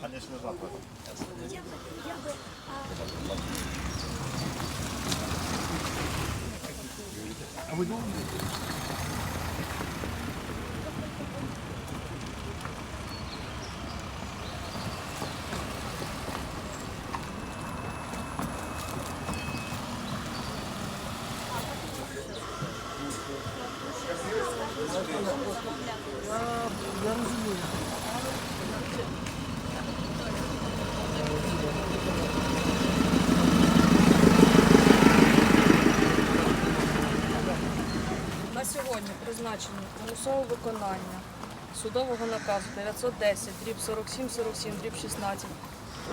Конечно, запад. А вы На сьогодні призначено примусове виконання судового наказу 910, дріб 47, 47, дріб 16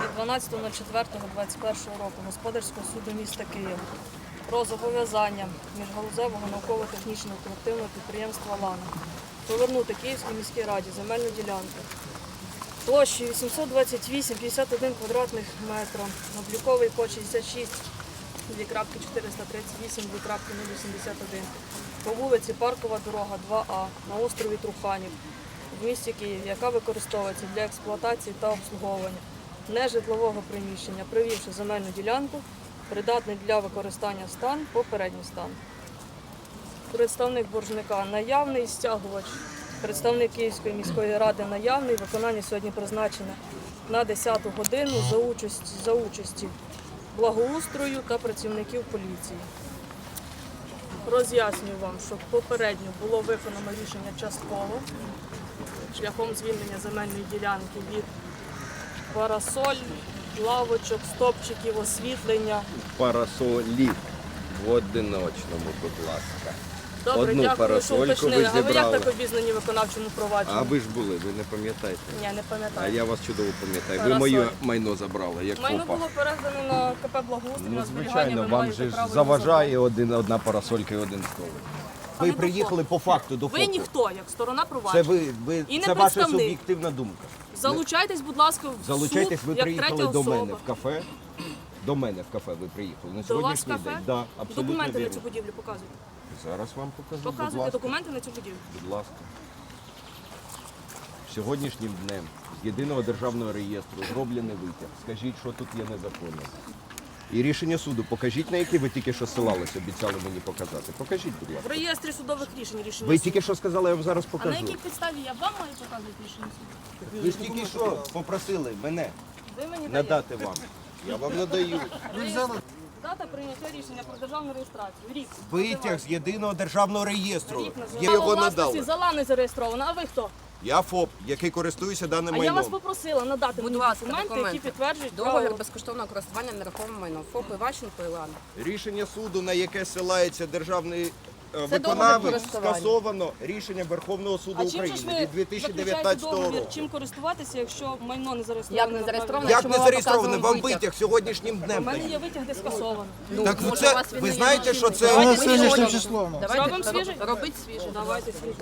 від 12.04.21 року Господарського суду міста Києва про зобов'язання міжгалузевого науково-технічного колективного підприємства «Лана» повернути Київській міській раді земельну ділянку площею 828,51 квадратних метрів, обліковий код 66 2.438, 2.081 по вулиці Паркова дорога 2А на острові Труханів в місті Києві, яка використовується для експлуатації та обслуговування нежитлового приміщення, привівши земельну ділянку, придатний для використання стан, попередній стан. Представник боржника наявний, стягувач, представник Київської міської ради наявний. Виконання сьогодні призначене на 10 годину за участі, за участі благоустрою та працівників поліції. Роз'яснюю вам, що попередньо було виконано рішення частково шляхом звільнення земельної ділянки від парасоль, лавочок, стопчиків, освітлення. парасолі в одиночному, будь ласка. Добре, Одну дякую, що парасольку уточнили. ви А ви як зібрали. так обізнані в виконавчому провадженні? А ви ж були, ви не пам'ятаєте. Ні, не А пам'ятаю. я вас чудово пам'ятаю. Ви Парасоль. моє майно забрали, як Майно копа. було передано на КП Благоустрій, Ну, на зберігання звичайно, ви вам маєте же ж право його заважає один, одна парасолька і один стол. ви Ви приїхали по факту до Ви ніхто, як сторона Це провадження. ви, ви І не це ваша представник. суб'єктивна думка. Залучайтесь, будь ласка, в Залучайтесь, суд, ви як приїхали до особа. мене в кафе. До мене в кафе ви приїхали. На До вас сьогоднішній кафе? день. Да, абсолютно Документи на вірно. цю будівлю показуйте. Зараз вам покажу. будь Показуйте ласка. документи на цю будівлю. Будь ласка. Сьогоднішнім днем з єдиного державного реєстру зроблений витяг. Скажіть, що тут є незаконно. І рішення суду покажіть, на яке ви тільки що ссилалися, обіцяли мені показати. Покажіть, будь В ласка. реєстрі судових рішень рішення Ви суду. тільки що сказали, я вам зараз А на покажу. якій підставі я вам маю показувати рішення суду? Ви ж тільки що попросили мене Ви мені надати вам. Я вам надаю. Дата прийняття рішення про державну реєстрацію. Рік. Витяг з єдиного державного реєстру. Рік. Я його надав. Зала не зареєстровано. А ви хто? Я ФОП, який користується даним А я вас попросила надати Будь мені ласка, документи, які підтверджують Договір право. безкоштовного користування нерухомим майном. ФОП Іващенко Ілана. Рішення суду, на яке силається державний е, договір виконавець, користування. скасовано рішення Верховного суду А чим же ж України ви від заключаєте 2019 договір? року. Чим користуватися, якщо майно не зареєстроване? Як не зареєстроване? Як не вам зареєстровано? показуємо Вам витяг. витяг сьогоднішнім У днем. мене є витяг, де скасовано. Так може, це- вас він ви не знаєте, є що це-? Давайте сьогоднішнім сьогодні. числом. Давайте Зробимо роб- свіжий? Робіть свіже. Давайте свіжу.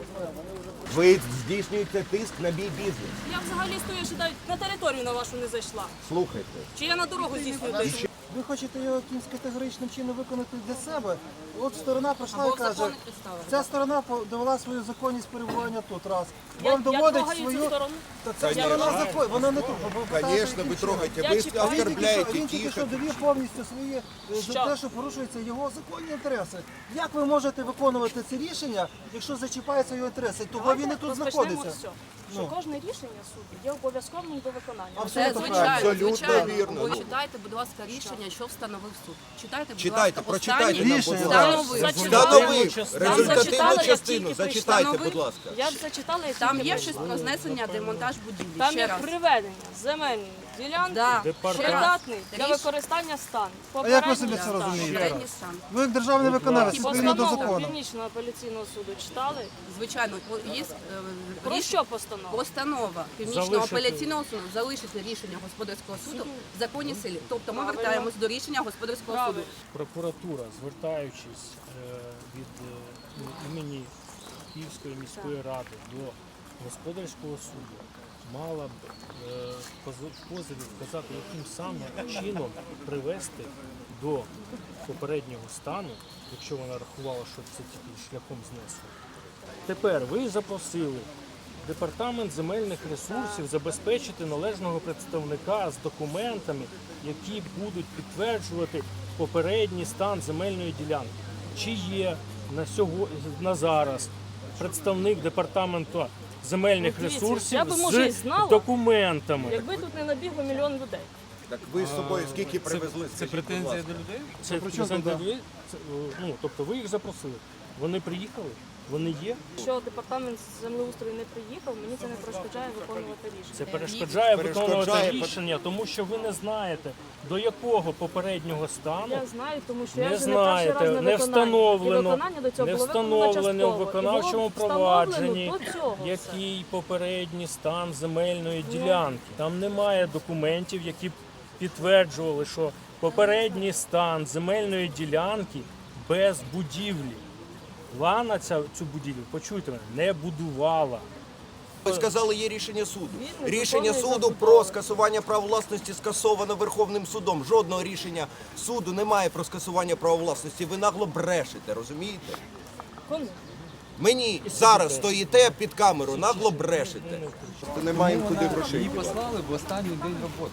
Ви здійснюєте тиск на мій бізнес. Я взагалі стою, що навіть на територію на вашу не зайшла. Слухайте. Чи я на дорогу здійснюю тиск? Ви хочете його якимось категоричним чином виконати для себе. От сторона прийшла і каже, ця сторона довела свою законність перебування тут. Раз. Вам я доводить свою. Та ця сторона закон, вона не тут. питаєте, Звісно, ви трогаєте. Ви чекаю. А він тільки що, оскорбляєте він тільки що довів повністю свої е, Що? за те, що порушуються його законні інтереси. Як ви можете виконувати це рішення, якщо зачіпаються його інтереси? Того він і тут знаходиться. Що Ну. кожне рішення суду є обов'язковим до виконання. Це звичайно, Абсолютно звичайно. Ви читайте, будь ласка, рішення, що встановив суд. Читайте, будь Читайте, ласка, прочитайте останній нам, Рішення. будь ласка. Встановив. Встановив зачитала, результативну як частину. тільки Зачитайте, прийшла. будь ласка. Я зачитала, і Там є щось про знесення, демонтаж будівлі. Там Ще є раз. приведення земельної ділянки, Да. придатний для використання стан. А як ви собі це розумієте? Стан. Ви як державний виконавець відповідно до Постанову закону. Північного апеляційного суду читали? Звичайно, є е, Про ріш- що постанова? Постанова Північного апеляційного суду залишити рішення господарського суду в законній силі. Тобто ми вертаємось до рішення господарського суду. Правильно. Прокуратура, звертаючись е, від е, імені Київської міської ради до господарського суду, мала б е, в позові вказати, яким саме чином привести до попереднього стану, якщо вона рахувала, що це тільки шляхом знесу. Тепер ви запросили департамент земельних ресурсів забезпечити належного представника з документами, які будуть підтверджувати попередній стан земельної ділянки. Чи є на сього на зараз представник департаменту земельних Ну, дивіться, ресурсів я би, може, і з знала, документами? Якби тут не набігло мільйон людей. Так ви з собою скільки привезли? Це скажіть, претензія ласка? до людей? Це це, е, ну, тобто ви їх запросили. Вони приїхали, вони є. Якщо департамент землеустрою не приїхав, мені це не перешкоджає виконувати рішення. Це перешкоджає виконувати рішення, тому що ви не знаєте, до якого попереднього стану Я знаю, тому що Не я вже знаєте, не перший раз на не виконанні. встановлено, І виконання до цього не було виконано встановлено в. І виконавчому було провадженні, до цього все. який попередній стан земельної ділянки. Там немає документів, які б підтверджували, що попередній стан земельної ділянки без будівлі. Лана ця, цю будівлю, почуйте мене, не будувала. Ви сказали, є рішення суду. Рішення суду про скасування права власності скасовано Верховним судом. Жодного рішення суду немає про скасування права власності. Ви нагло брешете, розумієте? Мені зараз стоїте під камеру, нагло брешете. Не маємо куди грошей. Її послали в останній день роботи.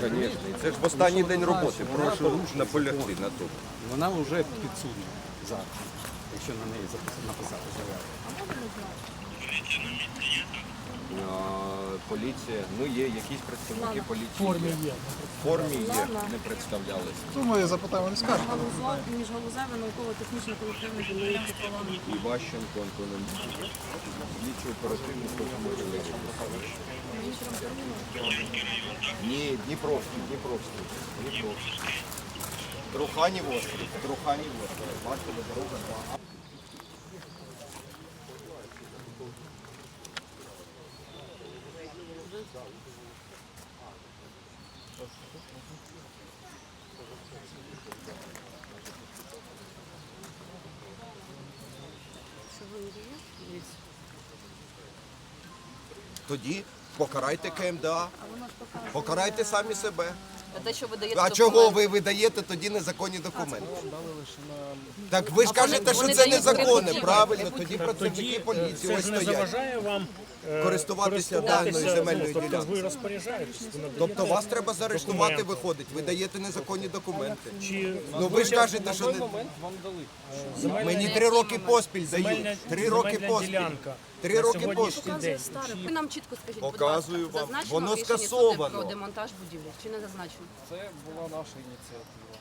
Звісно, це ж в останній день роботи. Прошу наполягти на тому. Вона вже підсудна зараз, якщо на неї написати заяву. Поліція, ну є якісь представники поліції. В формі є. В формі є, не представлялися. Думаю, запитаємо, не скажете. Міжгалузеве науково-технічне колективне підприємство Іващенко Антон Андрійович. Слідчий оперативник може Ні, Дніпровський, Дніпровський. Дніпровський. Труханів острів, Труханів острів. Бачите, дорога Тоді покарайте КМДА, покарайте самі себе. Те, що ви даєте А документи. чого ви видаєте тоді незаконні документи? Так ви ж кажете, що вони це дають незаконне, правильно? Тоді працівники е, поліції це ось ж не стоять. заважає вам е, Користуватися даною земельною ну, тобто ділянкою. Ви розпоряджаєтесь. ви надаєте Тобто вас треба заарештувати, документи. виходить. Ви даєте незаконні документи. Чи Ну ви ж кажете, що не... земельна- мені три роки поспіль земельна- дають. Три роки земельна поспіль. ділянка Три на роки сьогоднішній поспіль. день. Ви нам чітко скажіть, Показую будь ласка, вам. зазначено Воно в рішенні скасовано. про демонтаж будівлі? Чи не зазначено? Це була наша ініціатива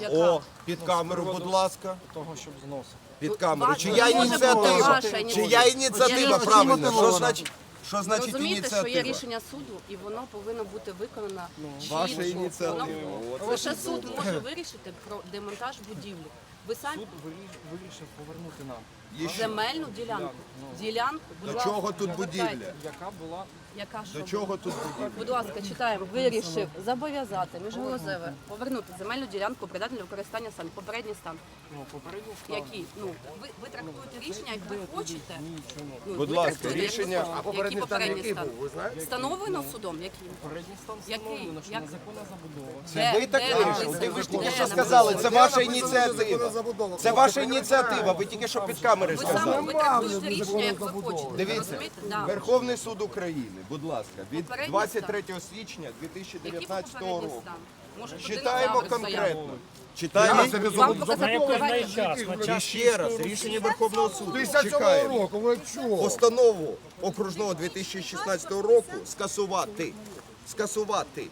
Яка? О, під камеру, будь ласка. того, щоб зносити. Під камеру. Ваша- Чия може бути ініціатива? ваша Чия ініціатива. ініціатива, Я- правильно? Що значить, що значить розумієте, що є ініціатива? рішення суду, і воно повинно бути виконано Ваша ініціатива. Воно- Лише суд може вирішити про демонтаж будівлі. Ви самі Суд вирі- вирішив повернути нам, земельну ділянку. Ділянку, будь До ласка, чого тут повертайте. будівля? яка була Яка що До чого тут? Будь ласка, читаємо. Вирішив зобов'язати міжголозеве повернути земельну ділянку придатну для використання сам попередній стан. ну, попередньо стан. Які ну ви, ви трактуєте рішення, як ви хочете. Ну, Будь ви ласка, трактуєте, як ви рішення- хочете. А Який попередній стан? Встановлено судом, який? Попередній стан Який? встановлено, що Як? незаконна забудова. Це ви так де вирішили. написано? Ви ж тільки Де що написано? сказали, це ваша ініціатива. Це ваша ініціатива. Ви тільки що під камери Ви саме сказали. ви трактуєте рішення, як ви хочете. Дивіться, Розумієте? Да. Верховний суд України, будь ласка, від Попередній 23 січня Який 2019 попередній року. стан? Може, Читаємо завтра конкретно. Читаємо Вам На який попередній час? На і час ще раз рішення Верховного суду. Чекаємо. Постанову окружного 2016 року скасувати. Скасувати.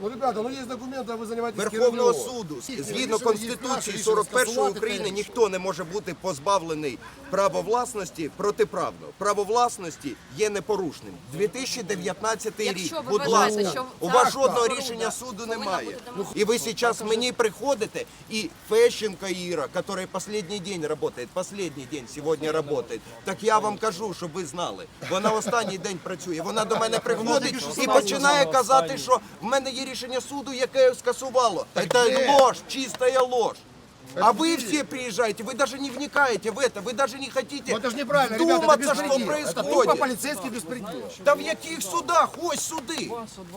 Ну, ребята, ну есть документы, а вы занимаетесь Верховного хернёй. суду Рішення згідно є Конституції наше рішення 41 скасувати України те ніхто не може бути позбавлений права власності протиправно. Право власності є непорушним. 2019 рік. Якщо ви Будь вважаєте, ласка, що у ця вас жодного споруда рішення суду повинна немає. бути демонтована. І ви зараз мені приходите, і Фещенко Іра, який останній день працює, останній день сьогодні працює, так я вам кажу, щоб ви знали. Вона останній день працює. Вона до мене приходить і починає казати, що в мене є рішення суду, яке скасувало. Це ложь, чиста ложь. А вы все приезжаете, вы даже не вникаете в это, вы даже не хотите Ну, это же неправильно, ребята, это думаться, что беспредел. Это тупо происходит. полицейский беспредел. Та в яких судах? Ось суди.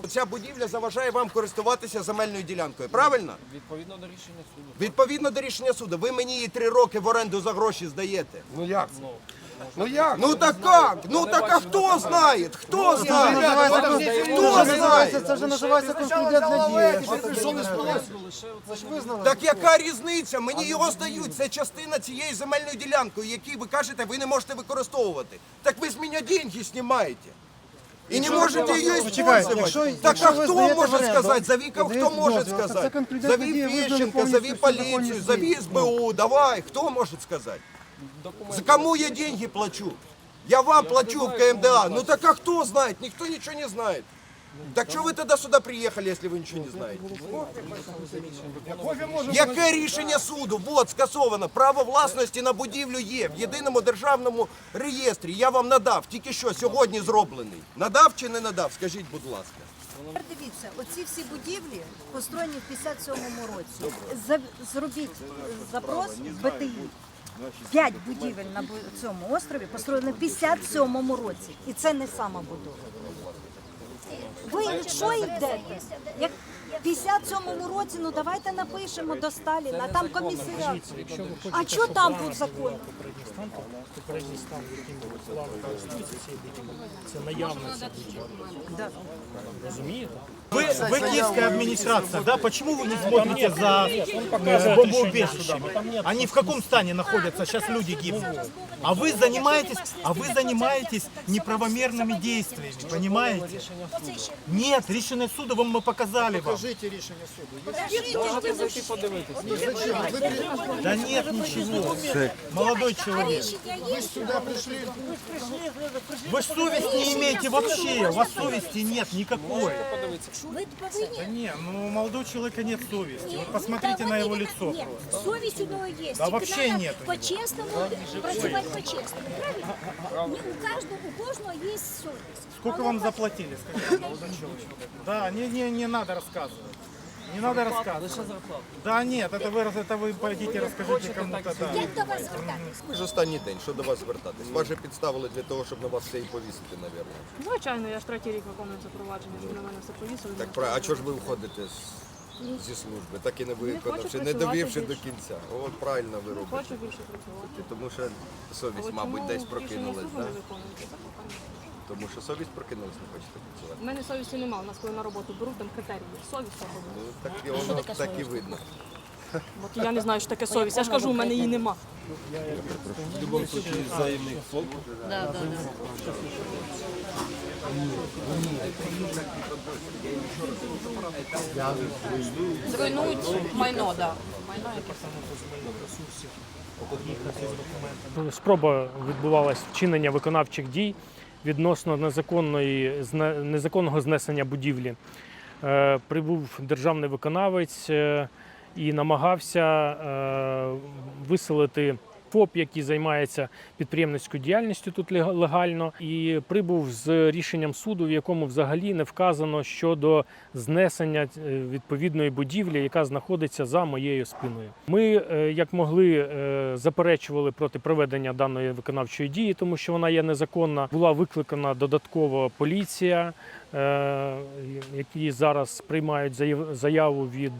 Ця будівля заважає вам користуватися земельною ділянкою, правильно? Відповідно до рішення суду. Відповідно до рішення суду, ви мені її три роки в оренду за гроші здаєте. Ну як? це? Ну як? Ну так як? Ну так а хто знає? Хто знає? Хто знає? це вже називається. Це ж визнали. Так яка різниця? Мені його здають. Це частина цієї земельної ділянки, яку ви кажете, ви не можете використовувати. Так ви з мене деньги знімаєте. І не можете її використовувати. Так а хто може сказати? Зови, хто може сказати? повністю зови всі поліцію, зови. СБУ, давай, хто може сказати? За кому я деньги плачу? Я вам плачу в КМДА. Ну так а кто знает? Никто ничего не знает. Так что вы тогда сюда приехали, если вы ничего не знаете? Яке рішення суду? Вот, скасовано. Право власності на будівлю є в єдиному державному реєстрі. Я вам надав, тільки що сьогодні зроблений. Надав чи не надав? Скажіть, будь ласка. Тепер Дивіться, оці всі будівлі построєні в 57-му році. За- Зробіть е, запрос в БТІ. П'ять будівель на цьому острові построєні в 57-му році. І це не сама будова. Ви що йдете? Як в 57-му році, ну давайте напишемо до Сталіна, там комісаріат. А що там був закон? Це наявність. Розумієте? Вы, вы киевская администрация, да? Почему вы не смотрите за э, бомбоубежищами? Они в каком стане находятся? Сейчас люди гибнут. А вы занимаетесь, а вы занимаетесь неправомерными действиями, понимаете? Нет, решение суда вам мы показали вам. Можете зайти подивитися. Да нет ничего. Молодой человек. Вы ж совесть не имеете вообще. У вас совести нет никакой. Ви повинні Да не, ну у молодого человека нет совести. Вот посмотрите на его лицо Ні, просто. совість у нього є. Да вообще нет у него. По-чесному працювати по-чесному. Правильно? У кожного, у кожного є совість. Сколько вам заплатили, скажите, молодой человек? Да, не, не, не надо рассказывать. Не надо рассказывать. Да нет, это вы, это вы пойдите расскажите кому-то, да. Як до вас звертатись? Ми ж останній день, що до вас звертатись? Вас же підставили для того, щоб на вас все і повісити, мабуть. Звичайно, я ж третій рік виконую це провадження, що на мене все повісили. Так правильно. А чого ж ви виходите з- зі служби, так і не виконавши, не працювати довівши до більше. кінця? От правильно ви Не робите. хочу більше працювати. Тому що совість, Але мабуть, чому десь рішення прокинулась, суду да? Тому що совість прокинулась, не хочете працювати. У мене совісті немає. У нас коли на роботу беруть, там критерії. Совість свобода. Ну так і воно так і видно. От я не знаю, що таке совість. Я ж кажу, у мене її нема. Зруйнують майно, да. Спроба відбувалась вчинення виконавчих дій відносно незаконної незаконного знесення будівлі. Е, Прибув державний виконавець е, і намагався е, виселити ФОП, який займається підприємницькою діяльністю тут лега- легально, і прибув з рішенням суду, в якому взагалі не вказано щодо знесення е, відповідної будівлі, яка знаходиться за моєю спиною. Ми, е, як могли, е, заперечували проти проведення даної виконавчої дії, тому що вона є незаконна. Була викликана додатково поліція, які зараз приймають заяву від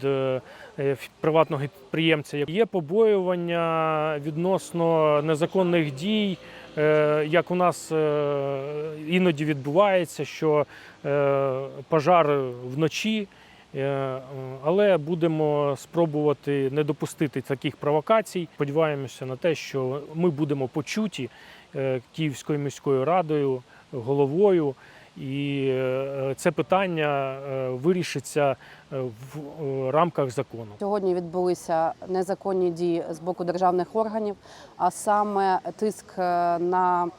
приватного підприємця. Є побоювання відносно незаконних дій. Е, Як у нас е, іноді відбувається, що е, пожар вночі, е, але будемо спробувати не допустити таких провокацій. Сподіваємося на те, що ми будемо почуті е, Київською міською радою, головою. І е, це питання е, вирішиться е, в рамках закону. Сьогодні відбулися незаконні дії з боку державних органів, а саме тиск на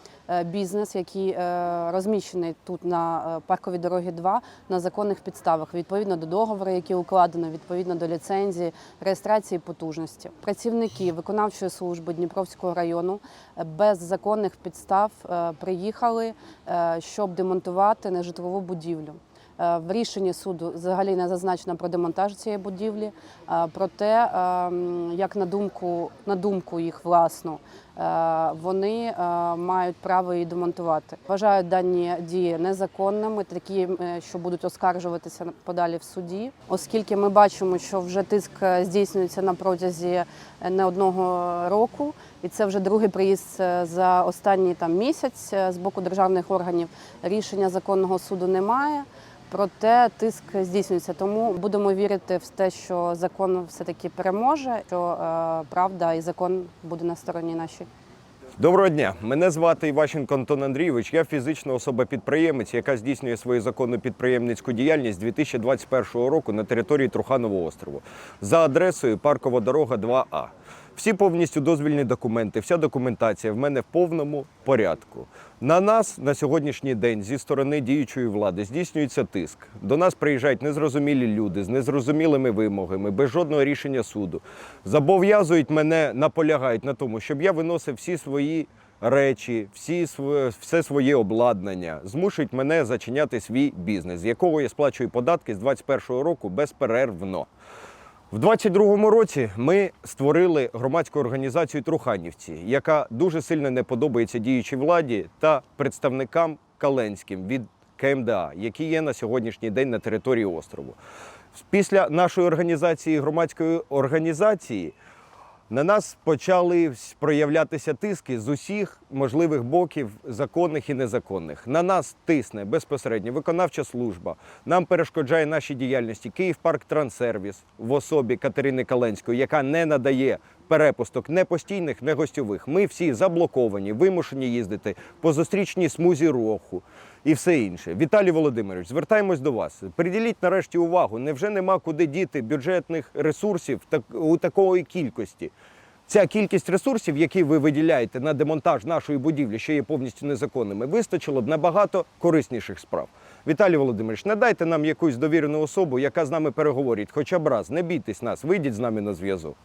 бізнес, який е, розміщений тут на е, парковій дорогі 2 на законних підставах, відповідно до договору, які укладено, відповідно до ліцензії, реєстрації потужності. Працівники виконавчої служби Дніпровського району е, без законних підстав е, приїхали, е, щоб демонтувати нежитлову будівлю. Е, В рішенні суду взагалі не зазначено про демонтаж цієї будівлі, е, проте, е, як на думку, на думку їх власну, е, вони мають право її демонтувати. Вважають дані дії незаконними, такі, що будуть оскаржуватися подалі в суді, оскільки ми бачимо, що вже тиск здійснюється на протязі не одного року, і це вже другий приїзд за останній там місяць з боку державних органів. Рішення законного суду немає. Проте тиск здійснюється, тому будемо вірити в те, що закон все-таки переможе, що е, правда і закон буде на стороні нашій. Доброго дня. Мене звати Іващенко Антон Андрійович. Я фізична особа-підприємець, яка здійснює свою законну підприємницьку діяльність з 2021 року на території Труханового острову за адресою Паркова дорога 2А. Всі повністю дозвільні документи, вся документація в мене в повному порядку. На нас на сьогоднішній день зі сторони діючої влади здійснюється тиск. До нас приїжджають незрозумілі люди з незрозумілими вимогами, без жодного рішення суду. Зобов'язують мене, наполягають на тому, щоб я виносив всі свої речі, всі все своє обладнання, змушують мене зачиняти свій бізнес, з якого я сплачую податки з 2021 року безперервно. В 22-му році ми створили громадську організацію Труханівці, яка дуже сильно не подобається діючій владі та представникам Каленським від КМДА, які є на сьогоднішній день на території острову. Після нашої організації, громадської організації, на нас почали проявлятися тиски з усіх можливих боків, законних і незаконних. На нас тисне безпосередньо виконавча служба. Нам перешкоджає нашій діяльності Київпарк Транссервіс в особі Катерини Каленської, яка не надає перепусток не постійних, не гостьових. Ми всі заблоковані, вимушені їздити по зустрічній смузі руху і все інше. Віталій Володимирович, звертаємось до вас. Приділіть нарешті увагу. Невже нема куди діти бюджетних ресурсів у такої кількості? Ця кількість ресурсів, які ви виділяєте на демонтаж нашої будівлі, що є повністю незаконними, вистачило б на багато корисніших справ. Віталій Володимирович, надайте нам якусь довірену особу, яка з нами переговорить, хоча б раз, не бійтесь нас, вийдіть з нами на зв'язок.